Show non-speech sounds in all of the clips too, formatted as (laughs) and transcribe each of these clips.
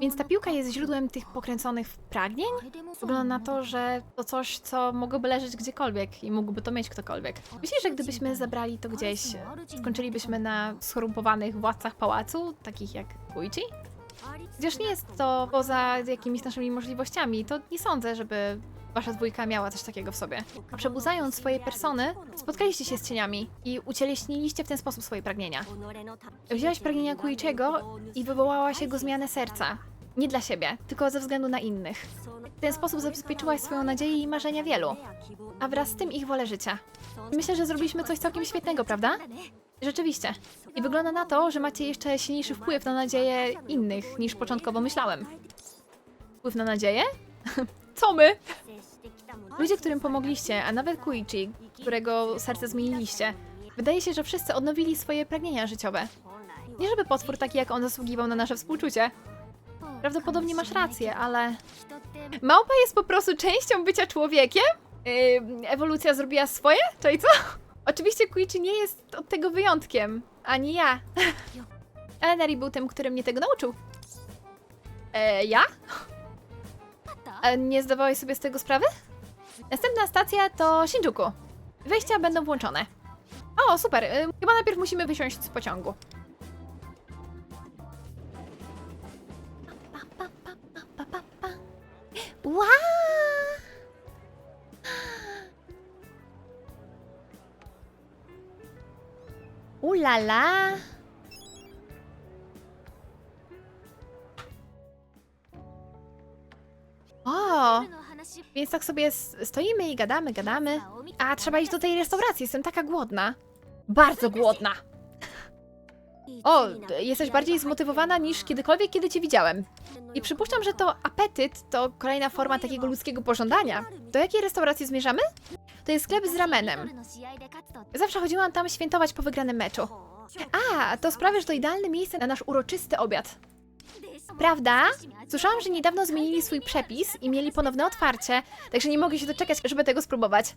Więc ta piłka jest źródłem tych pokręconych pragnień? Wygląda na to, że to coś, co mogłoby leżeć gdziekolwiek i mógłby to mieć ktokolwiek. Myślisz, że gdybyśmy zabrali to gdzieś, skończylibyśmy na skorumpowanych władcach pałacu, takich jak Kuichi? Chociaż nie jest to poza jakimiś naszymi możliwościami, to nie sądzę, żeby wasza dwójka miała coś takiego w sobie. A przebudzając swoje persony, spotkaliście się z cieniami i ucieleśniliście w ten sposób swoje pragnienia. Wzięłaś pragnienia Kuichiego i wywołałaś jego zmianę serca. Nie dla siebie, tylko ze względu na innych. W ten sposób zabezpieczyłaś swoją nadzieję i marzenia wielu, a wraz z tym ich wolę życia. Myślę, że zrobiliśmy coś całkiem świetnego, prawda? Rzeczywiście. I wygląda na to, że macie jeszcze silniejszy wpływ na nadzieję innych niż początkowo myślałem. Wpływ na nadzieję? (laughs) Co my? Ludzie, którym pomogliście, a nawet Kuichi, którego serce zmieniliście, wydaje się, że wszyscy odnowili swoje pragnienia życiowe. Nie żeby potwór taki jak on zasługiwał na nasze współczucie. Prawdopodobnie masz rację, ale... Małpa jest po prostu częścią bycia człowiekiem? Yy, ewolucja zrobiła swoje? Czyli co? Oczywiście Kuichi nie jest od tego wyjątkiem. Ani ja. (laughs) Elenari był tym, który mnie tego nauczył. E, ja? A nie zdawałeś sobie z tego sprawy? Następna stacja to Shinjuku. Wejścia będą włączone. O, super. y, Chyba najpierw musimy wysiąść z pociągu. Wow! Ulala! Więc tak sobie stoimy i gadamy, gadamy. A trzeba iść do tej restauracji, jestem taka głodna. Bardzo głodna. O, jesteś bardziej zmotywowana niż kiedykolwiek, kiedy cię widziałem. I przypuszczam, że to apetyt to kolejna forma takiego ludzkiego pożądania. Do jakiej restauracji zmierzamy? To jest sklep z ramenem. Zawsze chodziłam tam świętować po wygranym meczu. A, to sprawia, że to idealne miejsce na nasz uroczysty obiad. Prawda? Słyszałam, że niedawno zmienili swój przepis i mieli ponowne otwarcie, także nie mogę się doczekać, żeby tego spróbować.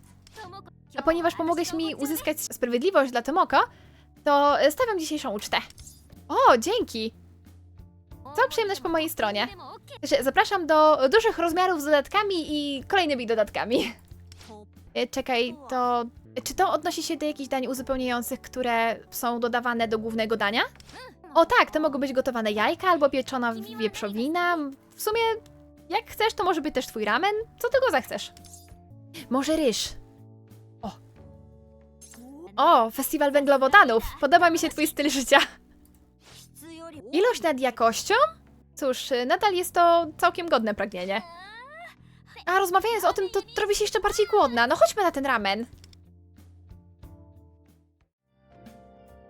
A ponieważ pomogłeś mi uzyskać sprawiedliwość dla Tomoko, to stawiam dzisiejszą ucztę. O, dzięki! Cała przyjemność po mojej stronie. Zapraszam do dużych rozmiarów z dodatkami i kolejnymi dodatkami. E, Czekaj, to... Czy to odnosi się do jakichś dań uzupełniających, które są dodawane do głównego dania? O tak, to mogą być gotowane jajka albo pieczona wieprzowina. W sumie, jak chcesz, to może być też twój ramen. Co tego zechcesz? Może ryż. O. O, festiwal węglowodanów. Podoba mi się twój styl życia. Ilość nad jakością? Cóż, y, nadal jest to całkiem godne pragnienie. A rozmawiając o tym, to robi się jeszcze bardziej głodna. No chodźmy na ten ramen.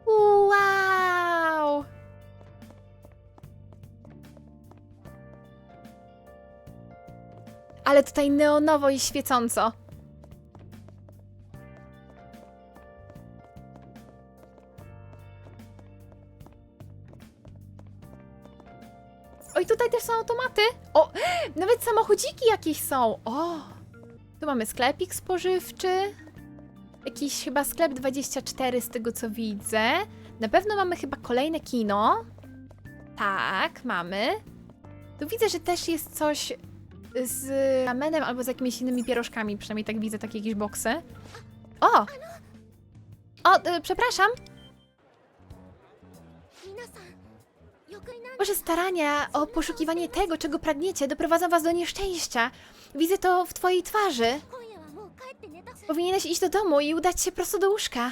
Wow! Ale tutaj neonowo i świecąco. Oj, tutaj też są automaty. O, nawet samochodziki jakieś są. O, tu mamy sklepik spożywczy. Jakiś chyba sklep 24 z tego co widzę. Na pewno mamy chyba kolejne kino. Tak, mamy. Tu widzę, że też jest coś z ramenem albo z jakimiś innymi pierożkami. Przynajmniej tak widzę takie jakieś boksy. O! O, y, przepraszam. Wasze starania o poszukiwanie tego, czego pragniecie, doprowadzą was do nieszczęścia. Widzę to w twojej twarzy. Powinieneś iść do domu i udać się prosto do łóżka.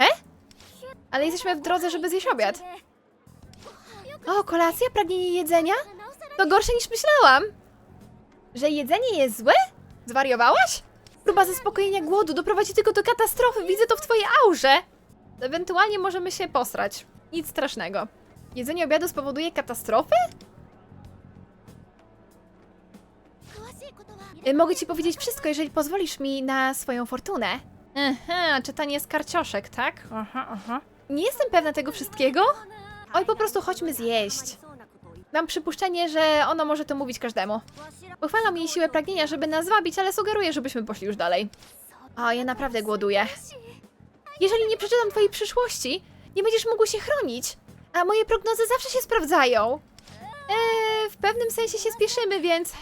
E? Ale jesteśmy w drodze, żeby zjeść obiad. O, kolacja? Pragnienie jedzenia? To gorsze niż myślałam. Że jedzenie jest złe? Zwariowałaś? Próba zaspokojenia głodu doprowadzi tylko do katastrofy. Widzę to w twojej aurze. Ewentualnie możemy się posrać. Nic strasznego. Jedzenie obiadu spowoduje katastrofę? Y, Mogę ci powiedzieć wszystko, jeżeli pozwolisz mi na swoją fortunę. Aha, czytanie z karcioszek, tak? Aha, aha. Nie jestem pewna tego wszystkiego. Oj, po prostu chodźmy zjeść. Mam przypuszczenie, że ono może to mówić każdemu. Uchwalam jej siłę pragnienia, żeby nas zwabić, ale sugeruję, żebyśmy poszli już dalej. O, ja naprawdę głoduję. Jeżeli nie przeczytam twojej przyszłości, nie będziesz mógł się chronić. A moje prognozy zawsze się sprawdzają. Eee, w pewnym sensie się spieszymy, więc.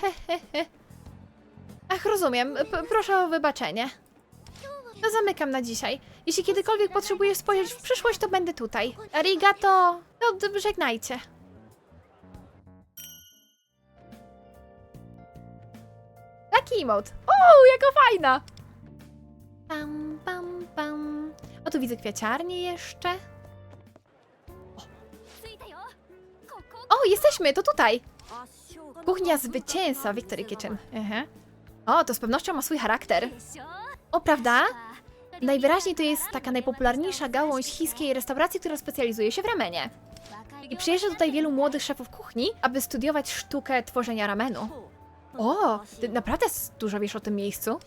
Ach, rozumiem. P proszę o wybaczenie. No zamykam na dzisiaj. Jeśli kiedykolwiek potrzebujesz spojrzeć w przyszłość, to będę tutaj. Arigato! No, żegnajcie. Lucky emote. O, jaka fajna! Pam, pam, pam. O, tu widzę kwiaciarnię jeszcze. O, jesteśmy, to tutaj. Kuchnia zwycięzca Victory Kitchen. Aha. O, to z pewnością ma swój charakter. O, prawda? Najwyraźniej to jest taka najpopularniejsza gałąź chińskiej restauracji, która specjalizuje się w ramenie. I przyjeżdża tutaj wielu młodych szefów kuchni, aby studiować sztukę tworzenia ramenu. O, ty naprawdę dużo wiesz o tym miejscu?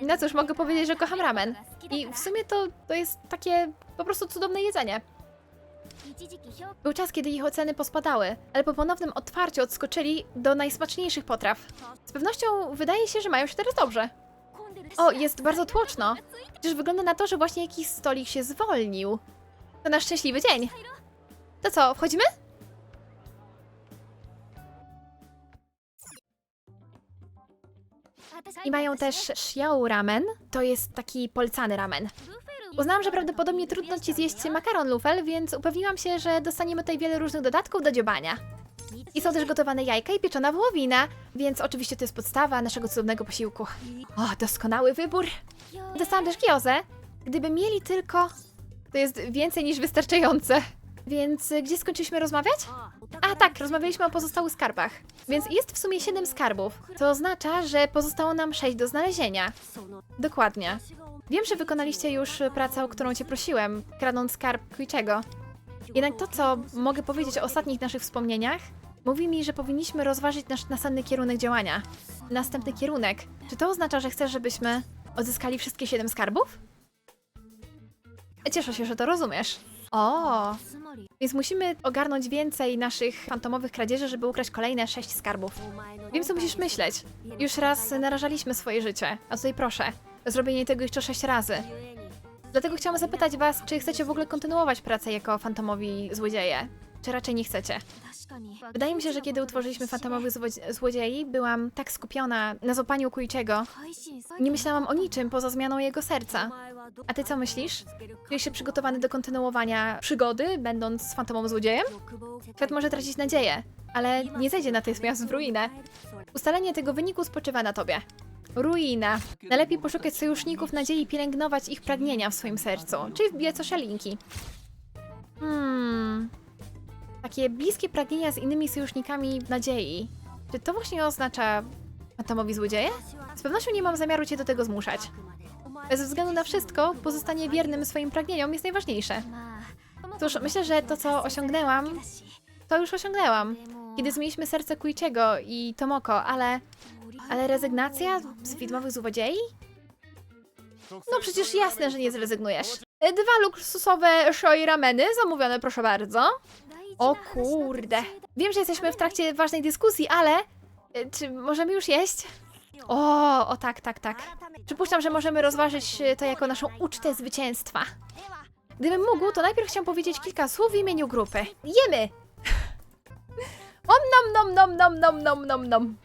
No cóż, mogę powiedzieć, że kocham ramen. I w sumie to, to jest takie po prostu cudowne jedzenie. Był czas, kiedy ich oceny pospadały, ale po ponownym otwarciu odskoczyli do najsmaczniejszych potraw. Z pewnością wydaje się, że mają się teraz dobrze. O, jest bardzo tłoczno. Przecież wygląda na to, że właśnie jakiś stolik się zwolnił. To nasz szczęśliwy dzień. To co, wchodzimy? I mają też shiao ramen. To jest taki polecany ramen. Uznałam, że prawdopodobnie trudno ci zjeść makaron lufel, więc upewniłam się, że dostaniemy tutaj wiele różnych dodatków do dziobania. I są też gotowane jajka i pieczona wołowina, więc oczywiście to jest podstawa naszego cudownego posiłku. O, doskonały wybór! Dostałam też giozę. Gdyby mieli tylko... To jest więcej niż wystarczające. Więc gdzie skończyliśmy rozmawiać? A tak, rozmawialiśmy o pozostałych skarbach. Więc jest w sumie 7 skarbów. To oznacza, że pozostało nam 6 do znalezienia. Dokładnie. Wiem, że wykonaliście już pracę, o którą cię prosiłem, kradąc skarb Quiczego. Jednak to, co mogę powiedzieć o ostatnich naszych wspomnieniach, mówi mi, że powinniśmy rozważyć nasz następny kierunek działania. Następny kierunek. Czy to oznacza, że chcesz, żebyśmy odzyskali wszystkie 7 skarbów? Cieszę się, że to rozumiesz. O, więc musimy ogarnąć więcej naszych fantomowych kradzieży, żeby ukraść kolejne 6 skarbów. Wiem, co musisz myśleć. Już raz narażaliśmy swoje życie, a tutaj proszę, zrobienie tego jeszcze 6 razy. Dlatego chciałam zapytać was, czy chcecie w ogóle kontynuować pracę jako fantomowi złodzieje? Czy raczej nie chcecie? Wydaje mi się, że kiedy utworzyliśmy fantomowych zło- złodziei, byłam tak skupiona na złapaniu Kuiczego, nie myślałam o niczym poza zmianą jego serca. A ty co myślisz? Czujesz się przygotowany do kontynuowania przygody, będąc fantomowym złodziejem? Świat może tracić nadzieję, ale nie zejdzie natychmiast w ruinę. Ustalenie tego wyniku spoczywa na tobie. Ruina. Najlepiej poszukać sojuszników nadziei i pielęgnować ich pragnienia w swoim sercu, czyli wbijać szalinki. Hmm. Takie bliskie pragnienia z innymi sojusznikami nadziei. Czy to właśnie oznacza atomowi złodzieje? Z pewnością nie mam zamiaru cię do tego zmuszać. Bez względu na wszystko, pozostanie wiernym swoim pragnieniom jest najważniejsze. Cóż, myślę, że to, co osiągnęłam, to już osiągnęłam. Kiedy zmieniliśmy serce Kuichiego i Tomoko, ale... Ale rezygnacja z widmowych złodziei? No przecież jasne, że nie zrezygnujesz. Dwa luksusowe shoi rameny, zamówione proszę bardzo. O kurde. Wiem, że jesteśmy w trakcie ważnej dyskusji, ale... e, Czy możemy już jeść? O, o tak, tak, tak. Przypuszczam, że możemy rozważyć e, to jako naszą ucztę zwycięstwa. Gdybym mógł, to najpierw chciałam powiedzieć kilka słów w imieniu grupy. Jemy! (laughs) Om nom nom nom nom nom nom nom nom.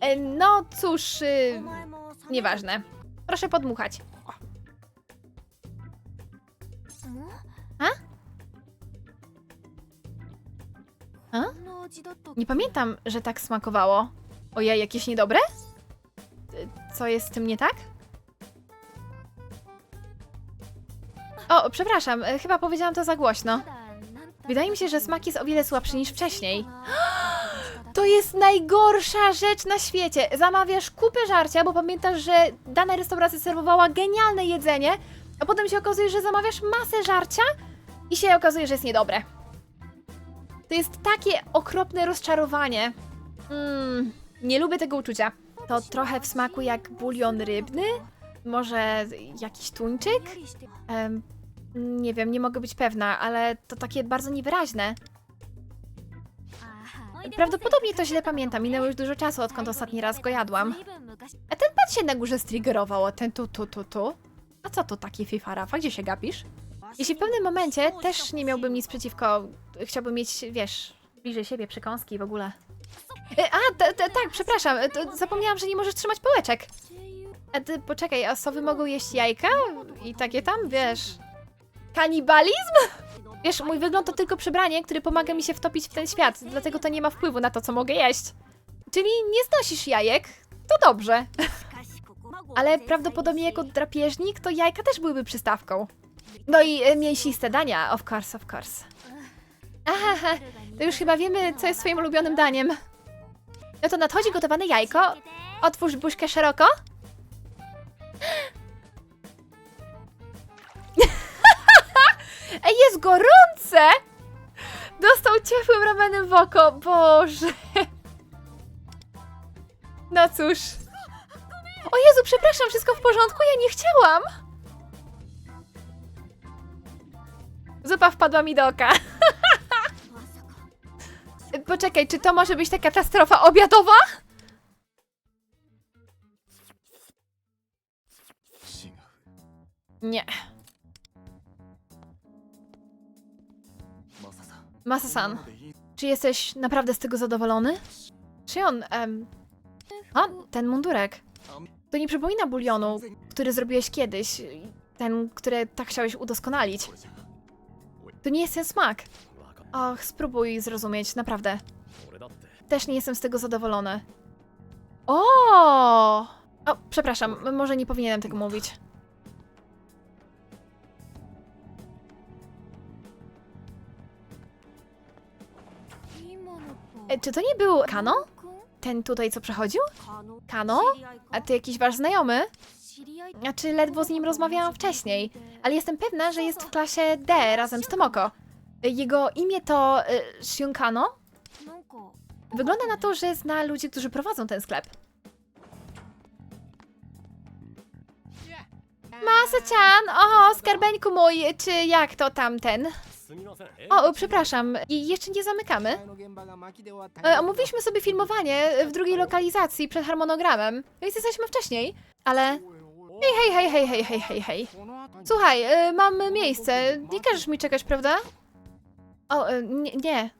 E, No cóż, y, nieważne. Proszę podmuchać. O. A? Nie pamiętam, że tak smakowało. Ojej, jakieś niedobre? Co jest z tym nie tak? O, przepraszam, y, chyba powiedziałam to za głośno. Wydaje mi się, że smak jest o wiele słabszy niż wcześniej. (gasps) To jest najgorsza rzecz na świecie. Zamawiasz kupę żarcia, bo pamiętasz, że dana restauracja serwowała genialne jedzenie, a potem się okazuje, że zamawiasz masę żarcia i się okazuje, że jest niedobre. To jest takie okropne rozczarowanie. Mmm, nie lubię tego uczucia. To trochę w smaku jak bulion rybny? Może jakiś tuńczyk? Nie wiem, nie mogę być pewna, ale to takie bardzo niewyraźne. Prawdopodobnie to źle pamiętam, minęło już dużo czasu, odkąd ostatni raz go jadłam. A ten pan się na górze striggerował, ten tu, tu, tu, tu. A co to takie FIFA Rafa? Gdzie się gapisz? Jeśli w pewnym momencie też nie miałbym nic przeciwko, chciałbym mieć, wiesz, Bliżej siebie, przekąski w ogóle. E, a, t, t, tak, przepraszam, e, to zapomniałam, że nie możesz trzymać pałeczek. A ty, poczekaj, a sowy mogą jeść jajka? I takie tam, wiesz... Kanibalizm? Wiesz, mój wygląd to tylko przebranie, które pomaga mi się wtopić w ten świat, dlatego to nie ma wpływu na to, co mogę jeść. Czyli nie znosisz jajek? To dobrze. Ale prawdopodobnie jako drapieżnik to jajka też byłyby przystawką. No i e, mięsiste dania, of course, of course. Aha, to już chyba wiemy, co jest twoim ulubionym daniem. No to nadchodzi gotowane jajko. Otwórz buźkę szeroko. (laughs) Ej, jest gorące! Dostał ciepłym ramenem w oko, Boże. No cóż. O Jezu, przepraszam, wszystko w porządku? Ja nie chciałam. Zupa wpadła mi do oka. (laughs) Poczekaj, czy to może być ta katastrofa obiadowa? Nie. Masasan, czy jesteś naprawdę z tego zadowolony? Czy on, em... Ten mundurek. To nie przypomina bulionu, który zrobiłeś kiedyś. Ten, który tak chciałeś udoskonalić. To nie jest ten smak. Och, spróbuj zrozumieć, naprawdę. Też nie jestem z tego zadowolony. O! O, przepraszam, może nie powinienem tego mówić. E, czy to nie był Kano? Ten tutaj, co przechodził? Kano? A ty jakiś wasz znajomy? Znaczy, ledwo z nim rozmawiałam wcześniej, ale jestem pewna, że jest w klasie D razem z Tomoko. Jego imię to y, Wygląda na to, że zna ludzi, którzy prowadzą ten sklep. Masa-chan! O, skarbeńku mój, czy jak to tamten? O, przepraszam, I jeszcze nie zamykamy. E, omówiliśmy sobie filmowanie w drugiej lokalizacji przed harmonogramem, więc jesteśmy wcześniej, ale... Hej, hej, hej, hej, hej, hej, hej. Słuchaj, e, mam miejsce, nie każesz mi czekać, prawda? O, e, nie, nie.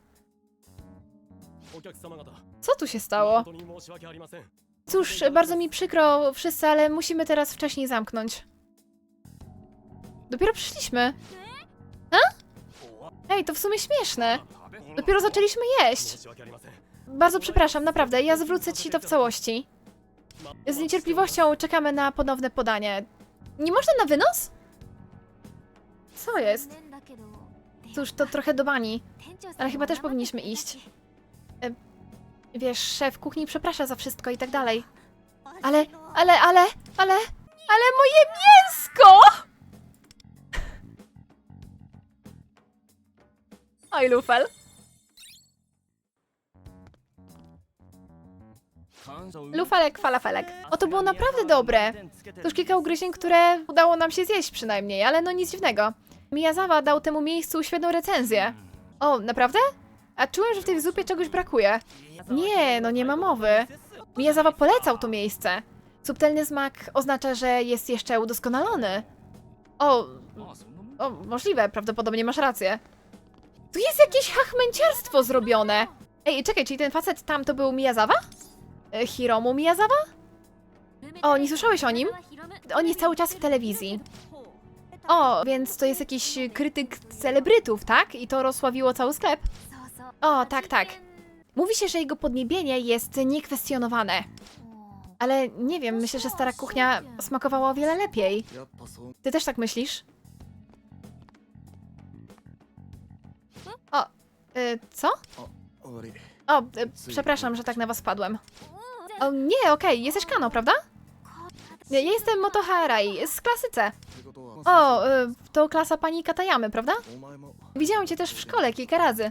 Co tu się stało? Cóż, bardzo mi przykro wszyscy, ale musimy teraz wcześniej zamknąć. Dopiero przyszliśmy. A? Ej, to w sumie śmieszne. Dopiero zaczęliśmy jeść. Bardzo przepraszam, naprawdę, ja zwrócę ci to w całości. Z niecierpliwością czekamy na ponowne podanie. Nie można na wynos? Co jest? Cóż, to trochę do bani. ale chyba też powinniśmy iść. Wiesz, szef kuchni przeprasza za wszystko i tak dalej. Ale, ale, ale, ale, ale moje mięsko! Oj, Lufel. Lufelek, falafelek. O, to było naprawdę dobre. To już kilka ugryzień, które udało nam się zjeść przynajmniej, ale no nic dziwnego. Miyazawa dał temu miejscu świetną recenzję. O, naprawdę? A czułem, że w tej zupie czegoś brakuje. Nie, no nie ma mowy. Miyazawa polecał to miejsce. Subtelny smak oznacza, że jest jeszcze udoskonalony. O, o, możliwe, prawdopodobnie masz rację. Tu jest jakieś hachmęciarstwo zrobione. Ej, czekaj, czyli ten facet tam to był Miyazawa? E, Hiromu Miyazawa? O, nie słyszałeś o nim? On jest cały czas w telewizji. O, więc to jest jakiś krytyk celebrytów, tak? I to rozsławiło cały sklep. O, tak, tak. Mówi się, że jego podniebienie jest niekwestionowane. Ale nie wiem, myślę, że stara kuchnia smakowała o wiele lepiej. Ty też tak myślisz? O, y, co? O, y, przepraszam, że tak na was padłem. O, nie, okej, okay. jesteś Kano, prawda? Ja jestem Motoharai z klasy C. O, y, to klasa pani Katayamy, prawda? Widziałam cię też w szkole kilka razy.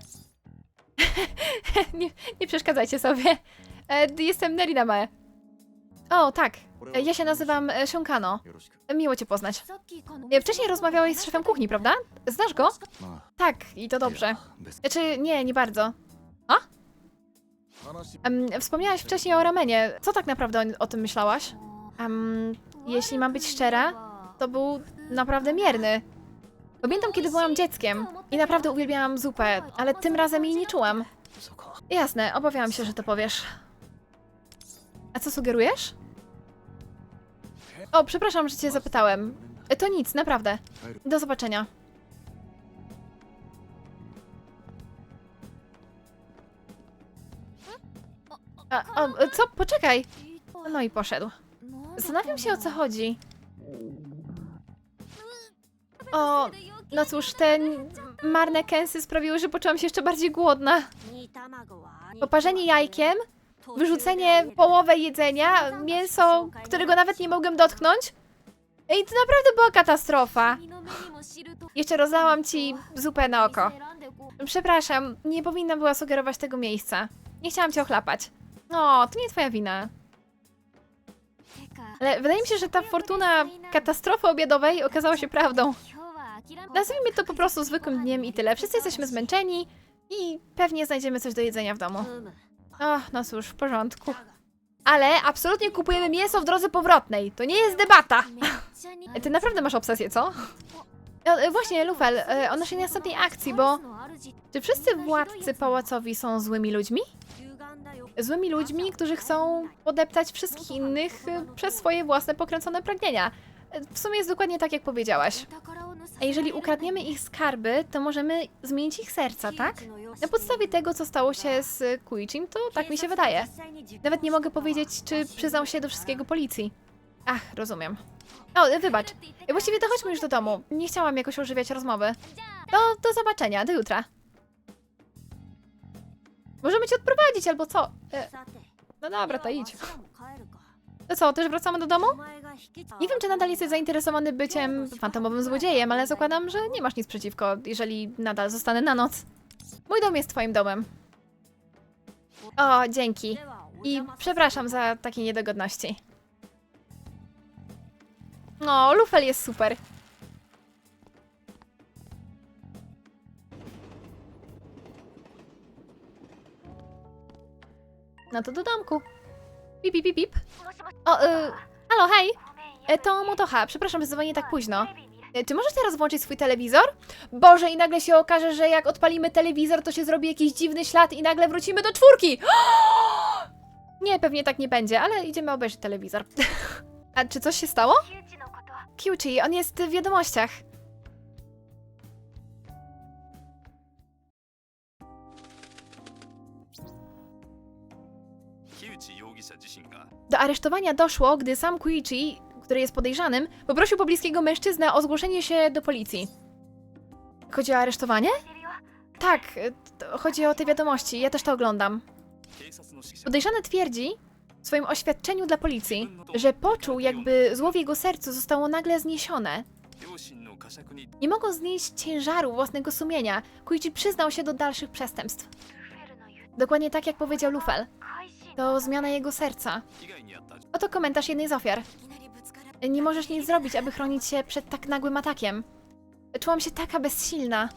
(laughs) nie, nie przeszkadzajcie sobie. E, jestem Nerina Mae. O, tak. E, ja się nazywam e, Shunkano. Miło cię poznać. E, wcześniej rozmawiałeś z szefem kuchni, prawda? Znasz go? Tak, i to dobrze. E, Czy nie, nie bardzo. A? Wspomniałaś wcześniej o ramenie. Co tak naprawdę o tym myślałaś? Um, jeśli mam być szczera, to był naprawdę mierny. Pamiętam, kiedy byłam dzieckiem i naprawdę uwielbiałam zupę, ale tym razem jej nie czułam. Jasne, obawiałam się, że to powiesz. A co sugerujesz? O, przepraszam, że cię zapytałem. To nic, naprawdę. Do zobaczenia. A, o, co? Poczekaj. No i poszedł. Zastanawiam się, o co chodzi. O, no cóż, te marne kęsy sprawiły, że poczułam się jeszcze bardziej głodna. Poparzenie jajkiem, wyrzucenie połowę jedzenia, mięso, którego nawet nie mogłem dotknąć. Ej, to naprawdę była katastrofa. Jeszcze rozlałam ci zupę na oko. Przepraszam, nie powinna była sugerować tego miejsca. Nie chciałam cię ochlapać. No, to nie twoja wina. Ale wydaje mi się, że ta fortuna katastrofy obiadowej okazała się prawdą. Nazwijmy to po prostu zwykłym dniem i tyle. Wszyscy jesteśmy zmęczeni i pewnie znajdziemy coś do jedzenia w domu. O, no cóż, w porządku. Ale absolutnie kupujemy mięso w drodze powrotnej. To nie jest debata. Ty naprawdę masz obsesję, co? E, e, właśnie, Lufel, e, o naszej następnej akcji, bo czy wszyscy władcy pałacowi są złymi ludźmi? Złymi ludźmi, którzy chcą podeptać wszystkich innych e, przez swoje własne pokręcone pragnienia. E, W sumie jest dokładnie tak, jak powiedziałaś. A jeżeli ukradniemy ich skarby, to możemy zmienić ich serca, tak? Na podstawie tego, co stało się z Kuichim, to tak mi się wydaje. Nawet nie mogę powiedzieć, czy przyznał się do wszystkiego policji. Ach, rozumiem. O, e, wybacz. Właściwie to chodźmy już do domu. Nie chciałam jakoś ożywiać rozmowy. To do zobaczenia, do jutra. Możemy cię odprowadzić, albo co? E, no dobra, to idź. To co, też wracamy do domu? Nie wiem, czy nadal jesteś zainteresowany byciem fantomowym złodziejem, ale zakładam, że nie masz nic przeciwko, jeżeli nadal zostanę na noc. Mój dom jest twoim domem. O, dzięki. I przepraszam za takie niedogodności. O, Lufel jest super. No to do domku. Pip, pip, pip, pip. O, y, halo, hej. E, To Motocha, przepraszam, że dzwonię tak późno. E, Czy możesz teraz włączyć swój telewizor? Boże, i nagle się okaże, że jak odpalimy telewizor, to się zrobi jakiś dziwny ślad i nagle wrócimy do czwórki! (gasps) Nie, pewnie tak nie będzie, ale idziemy obejrzeć telewizor. (laughs) A czy coś się stało? Kyuchi, on jest w wiadomościach. Do aresztowania doszło, gdy sam Kuichi, który jest podejrzanym, poprosił pobliskiego mężczyznę o zgłoszenie się do policji. Chodzi o aresztowanie? Tak, chodzi o te wiadomości, ja też to oglądam. Podejrzany twierdzi w swoim oświadczeniu dla policji, że poczuł, jakby zło w jego sercu zostało nagle zniesione. Nie mogąc znieść ciężaru własnego sumienia, Kuichi przyznał się do dalszych przestępstw. Dokładnie tak, jak powiedział Lufel. To zmiana jego serca. Oto komentarz jednej z ofiar. Nie możesz nic zrobić, aby chronić się przed tak nagłym atakiem. Czułam się taka bezsilna.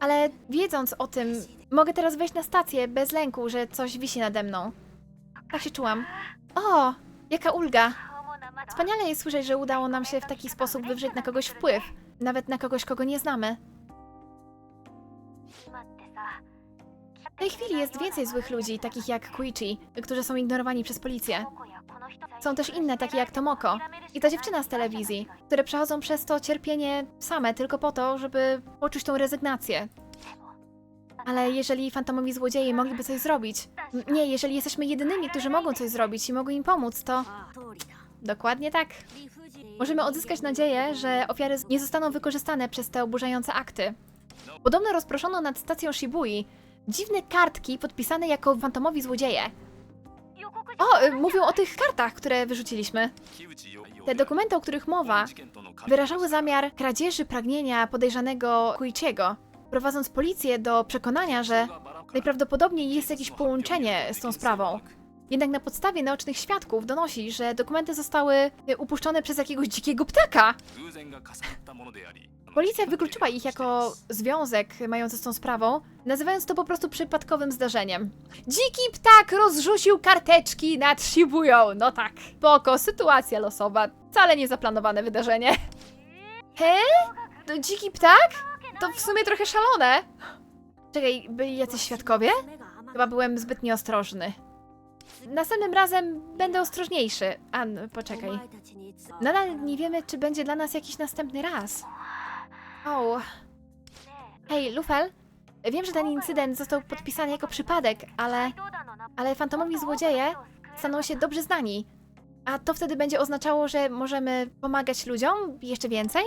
Ale wiedząc o tym, mogę teraz wejść na stację bez lęku, że coś wisi nade mną. Tak się czułam. O, jaka ulga. Wspaniale jest słyszeć, że udało nam się w taki sposób wywrzeć na kogoś wpływ. Nawet na kogoś, kogo nie znamy. W tej chwili jest więcej złych ludzi, takich jak Kuichi, którzy są ignorowani przez policję. Są też inne, takie jak Tomoko i ta dziewczyna z telewizji, które przechodzą przez to cierpienie same tylko po to, żeby poczuć tą rezygnację. Ale jeżeli fantomowi złodzieje mogliby coś zrobić, nie, jeżeli jesteśmy jedynymi, którzy mogą coś zrobić i mogą im pomóc, to dokładnie tak. Możemy odzyskać nadzieję, że ofiary nie zostaną wykorzystane przez te oburzające akty. Podobno rozproszono nad stacją Shibui dziwne kartki podpisane jako fantomowi złodzieje. O, mówią o tych kartach, które wyrzuciliśmy. Te dokumenty, o których mowa, wyrażały zamiar kradzieży pragnienia podejrzanego Kuichiego, prowadząc policję do przekonania, że najprawdopodobniej jest jakieś połączenie z tą sprawą. Jednak na podstawie naocznych świadków donosi, że dokumenty zostały y, upuszczone przez jakiegoś dzikiego ptaka. Policja wykluczyła ich jako związek mający z tą sprawą, nazywając to po prostu przypadkowym zdarzeniem. Dziki ptak rozrzucił karteczki nad Shibują. No tak. Spoko, sytuacja losowa. Wcale niezaplanowane wydarzenie. He? To dziki ptak? To w sumie trochę szalone. Czekaj, byli jacyś świadkowie? Chyba byłem zbyt nieostrożny. Następnym razem będę ostrożniejszy. An, poczekaj. Nadal nie wiemy, czy będzie dla nas jakiś następny raz. O. Hej, Lufel. Wiem, że ten incydent został podpisany jako przypadek, ale... Ale fantomowi złodzieje staną się dobrze znani. A to wtedy będzie oznaczało, że możemy pomagać ludziom jeszcze więcej?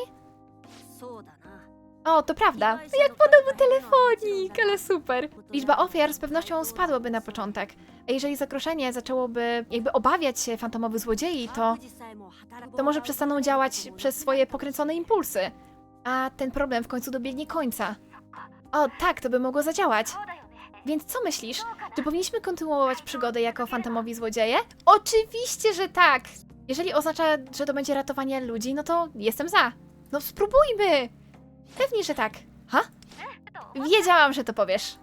O, to prawda. Jak podobny telefonik, ale super. Liczba ofiar z pewnością spadłaby na początek. A jeżeli zagrożenie zaczęłoby jakby obawiać się fantomowych złodziei, to, to może przestaną działać przez swoje pokręcone impulsy. A ten problem w końcu dobiegnie końca. O, tak, to by mogło zadziałać. Więc co myślisz? Czy powinniśmy kontynuować przygodę jako fantomowi złodzieje? Oczywiście, że tak! Jeżeli oznacza, że to będzie ratowanie ludzi, no to jestem za. No spróbujmy! Pewnie, że tak. Ha? Wiedziałam, że to powiesz.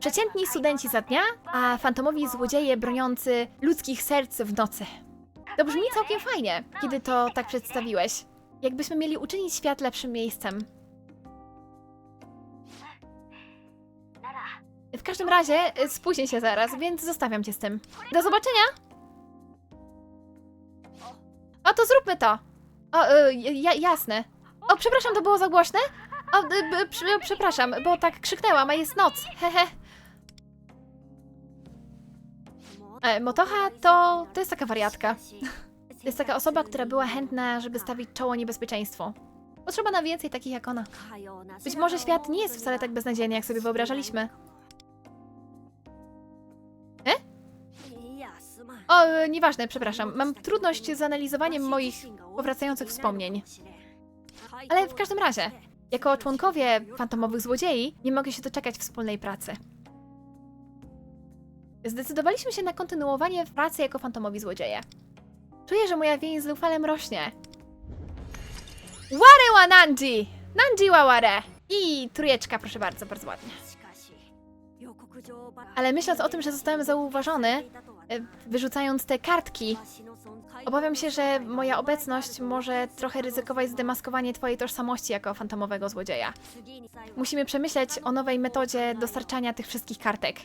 Przeciętni studenci za dnia, a fantomowi złodzieje broniący ludzkich serc w nocy. To brzmi całkiem fajnie, kiedy to tak przedstawiłeś. Jakbyśmy mieli uczynić świat lepszym miejscem. W każdym razie y, spóźnię się zaraz, więc zostawiam cię z tym. Do zobaczenia! O, to zróbmy to! O, y, ja, jasne. O, przepraszam, to było za głośne? O, y, przy, przepraszam, bo tak krzyknęłam, a jest noc. Hehe. E, Motocha to, to jest taka wariatka. Jest taka osoba, która była chętna, żeby stawić czoło niebezpieczeństwu. Potrzeba na więcej takich jak ona. Być może świat nie jest wcale tak beznadziejny, jak sobie wyobrażaliśmy. O, e, nieważne, przepraszam. Mam trudność z analizowaniem moich powracających wspomnień. Ale w każdym razie, jako członkowie fantomowych złodziei, nie mogę się doczekać wspólnej pracy. Zdecydowaliśmy się na kontynuowanie pracy jako fantomowi złodzieje. Czuję, że moja więź z Lufalem rośnie. Ware wa Nanji! Nanji wa ware! I trójeczka, proszę bardzo, bardzo ładnie. Ale myśląc o tym, że zostałem zauważony, e, wyrzucając te kartki, obawiam się, że moja obecność może trochę ryzykować zdemaskowanie twojej tożsamości jako fantomowego złodzieja. Musimy przemyśleć o nowej metodzie dostarczania tych wszystkich kartek.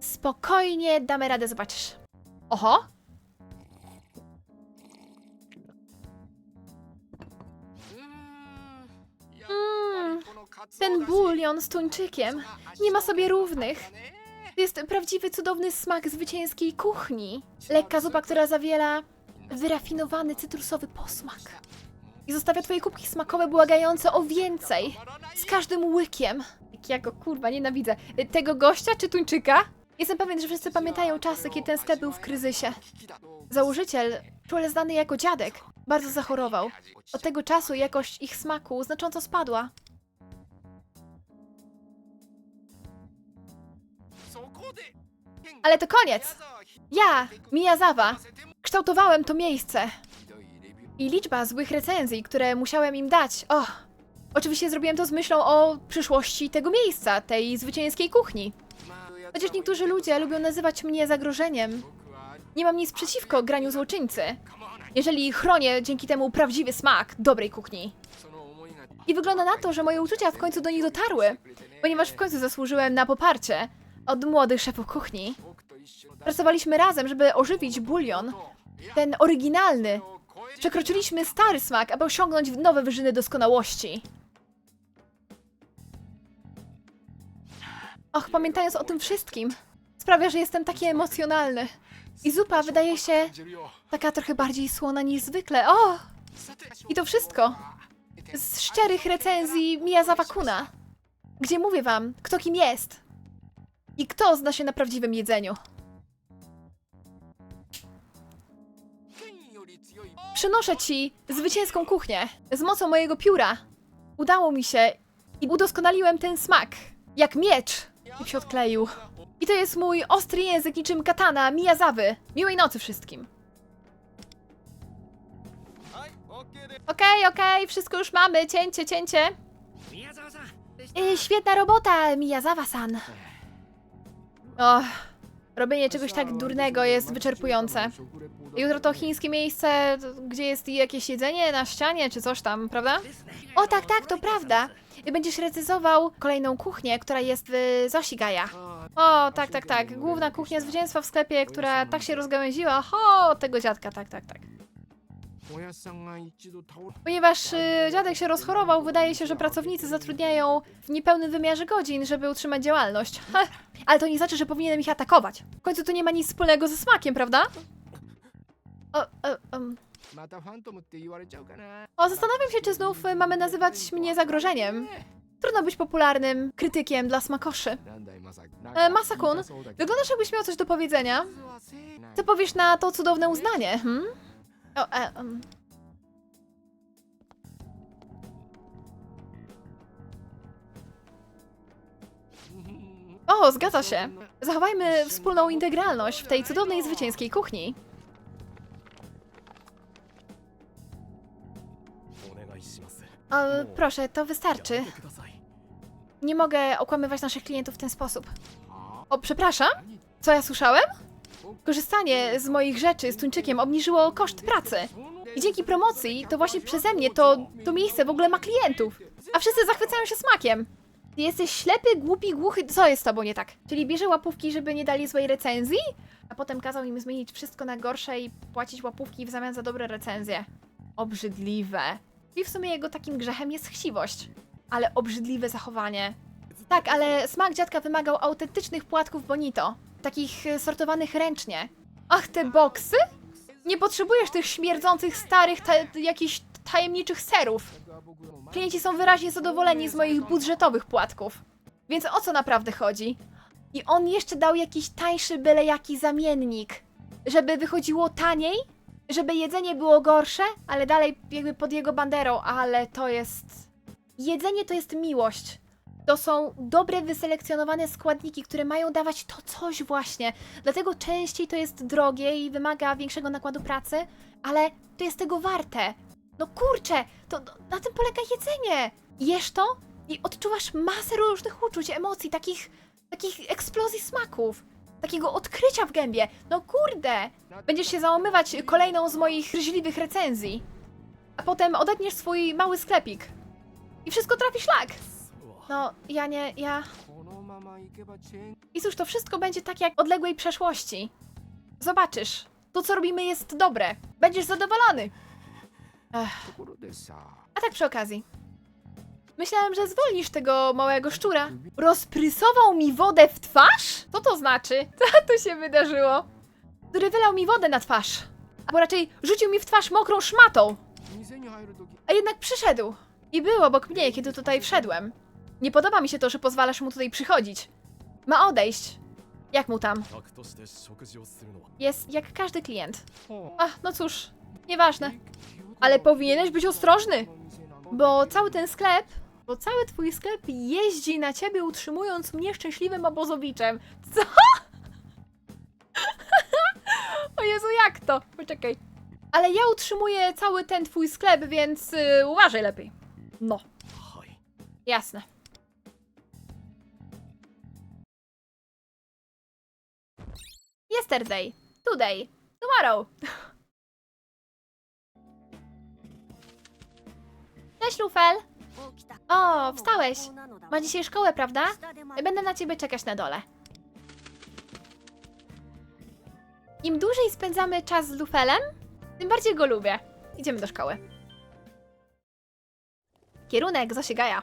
Spokojnie damy radę, zobaczysz. Oho! Ten bulion z tuńczykiem nie ma sobie równych. To jest prawdziwy, cudowny smak zwycięskiej kuchni. Lekka zupa, która zawiera wyrafinowany cytrusowy posmak. I zostawia twoje kubki smakowe błagające o więcej. Z każdym łykiem. Jak ja go kurwa nienawidzę. Tego gościa czy tuńczyka? Jestem pewien, że wszyscy pamiętają czasy, kiedy ten sklep był w kryzysie. Założyciel, czule znany jako dziadek, bardzo zachorował. Od tego czasu jakość ich smaku znacząco spadła. Ale to koniec! Ja, Miyazawa, kształtowałem to miejsce. I liczba złych recenzji, które musiałem im dać. O! Oczywiście zrobiłem to z myślą o przyszłości tego miejsca, tej zwycięskiej kuchni. Chociaż niektórzy ludzie lubią nazywać mnie zagrożeniem. Nie mam nic przeciwko graniu złoczyńcy. Jeżeli chronię dzięki temu prawdziwy smak dobrej kuchni. I wygląda na to, że moje uczucia w końcu do nich dotarły, ponieważ w końcu zasłużyłem na poparcie od młodych szefów kuchni. Pracowaliśmy razem, żeby ożywić bulion, ten oryginalny. Przekroczyliśmy stary smak, aby osiągnąć nowe wyżyny doskonałości. Och, pamiętając o tym wszystkim, sprawia, że jestem taki emocjonalny. I zupa wydaje się taka trochę bardziej słona niż zwykle. O! I to wszystko z szczerych recenzji Miyazawa Kuna, gdzie mówię wam, kto kim jest i kto zna się na prawdziwym jedzeniu. Przynoszę ci zwycięską kuchnię z mocą mojego pióra. Udało mi się i udoskonaliłem ten smak. Jak miecz. Jak się odkleił. I to jest mój ostry język niczym katana Miyazawy. Miłej nocy wszystkim. Okej, okej, wszystko już mamy. Cięcie, cięcie. Y, świetna robota, Miyazawa-san. Och, robienie czegoś tak durnego jest wyczerpujące. Jutro to chińskie miejsce, gdzie jest jakieś jedzenie na ścianie czy coś tam, prawda? O tak, tak, to prawda. I Będziesz recyzował kolejną kuchnię, która jest w Zoshigaya. O, tak, tak, tak. Główna kuchnia zwycięstwa w sklepie, która tak się rozgałęziła. Ho, tego dziadka, tak, tak, tak. Ponieważ y, dziadek się rozchorował, wydaje się, że pracownicy zatrudniają w niepełnym wymiarze godzin, żeby utrzymać działalność. Ha, ale to nie znaczy, że powinienem ich atakować. W końcu to nie ma nic wspólnego ze smakiem, prawda? O, o, o zastanawiam się, czy znów mamy nazywać mnie zagrożeniem. Trudno być popularnym krytykiem dla smakoszy. E, Masakun, wyglądasz jakbyś miał coś do powiedzenia. Co powiesz na to cudowne uznanie, hm? Oh, uh, um. O, zgadza się. Zachowajmy wspólną integralność w tej cudownej zwycięskiej kuchni. O, proszę, to wystarczy. Nie mogę okłamywać naszych klientów w ten sposób. O, przepraszam? Co ja słyszałem? Korzystanie z moich rzeczy z tuńczykiem obniżyło koszt pracy. I dzięki promocji, to właśnie przeze mnie to, to miejsce w ogóle ma klientów. A wszyscy zachwycają się smakiem. Ty jesteś ślepy, głupi, głuchy. Co jest z tobą nie tak? Czyli bierze łapówki, żeby nie dali złej recenzji? A potem kazał im zmienić wszystko na gorsze i płacić łapówki w zamian za dobre recenzje. Obrzydliwe. I w sumie jego takim grzechem jest chciwość. Ale obrzydliwe zachowanie. Tak, ale smak dziadka wymagał autentycznych płatków bonito. Takich e, sortowanych ręcznie. Ach, te boksy? Nie potrzebujesz tych śmierdzących, starych, ta jakichś tajemniczych serów. Klienci są wyraźnie zadowoleni z moich budżetowych płatków. Więc o co naprawdę chodzi? I on jeszcze dał jakiś tańszy byle jaki zamiennik. Żeby wychodziło taniej? Żeby jedzenie było gorsze? Ale dalej jakby pod jego banderą. Ale to jest... Jedzenie to jest miłość. To są dobre, wyselekcjonowane składniki, które mają dawać to coś właśnie. Dlatego częściej to jest drogie i wymaga większego nakładu pracy, ale to jest tego warte. No kurczę, to, na tym polega jedzenie. Jesz to i odczuwasz masę różnych uczuć, emocji, takich, takich eksplozji smaków. Takiego odkrycia w gębie. No kurde! Będziesz się załamywać kolejną z moich gryźliwych recenzji. A potem odetniesz swój mały sklepik. I wszystko trafi szlak. No, ja nie, ja... I cóż, to wszystko będzie tak jak w odległej przeszłości. Zobaczysz, to co robimy jest dobre. Będziesz zadowolony. Ech. A tak przy okazji. Myślałem, że zwolnisz tego małego szczura. Rozprysował mi wodę w twarz? Co to znaczy? (laughs) Co tu się wydarzyło? Który wylał mi wodę na twarz. Albo raczej rzucił mi w twarz mokrą szmatą. A jednak przyszedł. I był obok mnie, kiedy tutaj wszedłem. Nie podoba mi się to, że pozwalasz mu tutaj przychodzić. Ma odejść. Jak mu tam? Jest jak każdy klient. Ach, no cóż, nieważne. Ale powinieneś być ostrożny, bo cały ten sklep, bo cały twój sklep jeździ na ciebie, utrzymując mnie szczęśliwym obozowiczem. Co? (laughs) o Jezu, jak to? Poczekaj. Ale ja utrzymuję cały ten twój sklep, więc yy, uważaj lepiej. No. Jasne. Yesterday, today, tomorrow. Cześć, Lufel. O, wstałeś. Ma dzisiaj szkołę, prawda? Będę na ciebie czekać na dole. Im dłużej spędzamy czas z Lufelem, tym bardziej go lubię. Idziemy do szkoły. Kierunek Zosiegaja.